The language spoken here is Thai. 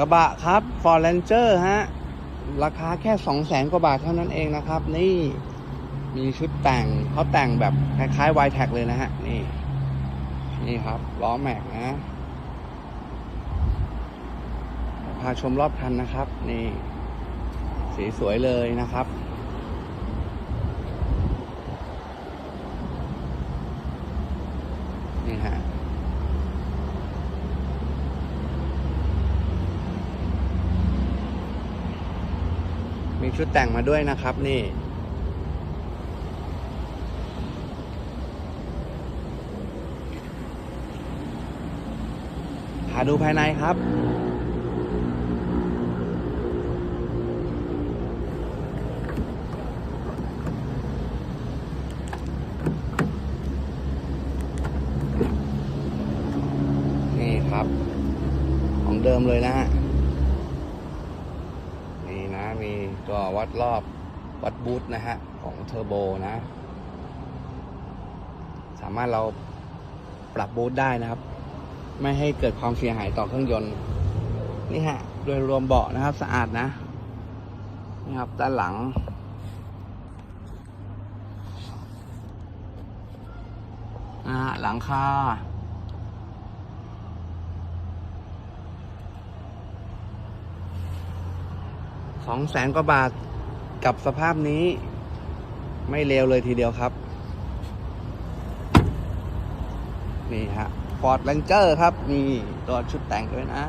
ระบะครับ Ford Ranger ฮะ ราคาแค่สองแสนกว่าบาทเท่านั้นเองนะครับ นี่มีชุดแต่งเขาแต่งแบบคล้ายๆ y t แท็เลยนะฮะ นี่ นี่ครับล้อแม็กนะพาชมรอบคันนะครับ นี่ สีสวยเลยนะครับนี่ฮะ ชุดแต่งมาด้วยนะครับ นี่ พาดูภายในครับ นี่ครับ ของเดิมเลยนะฮะนี่นะ มีตัววัดรอบวัดบูทนะฮะ ของเทอร์โบนะ สามารถเราปรับบูทได้นะครับ ไม่ให้เกิดความเสียหายต่อเครื่องยนต์ นี่ฮะ โดยรวมเบาะนะครับสะอาดนะ นี่ครับ ด้านหลัง นะฮะ หลังคา ส องแสนกว่าบาทกับสภาพนี้ ไม่เลวเลยทีเดียวครับ นี่ฮะ Ford Ranger ครับ มีตัวชุดแต่งด้วยนะ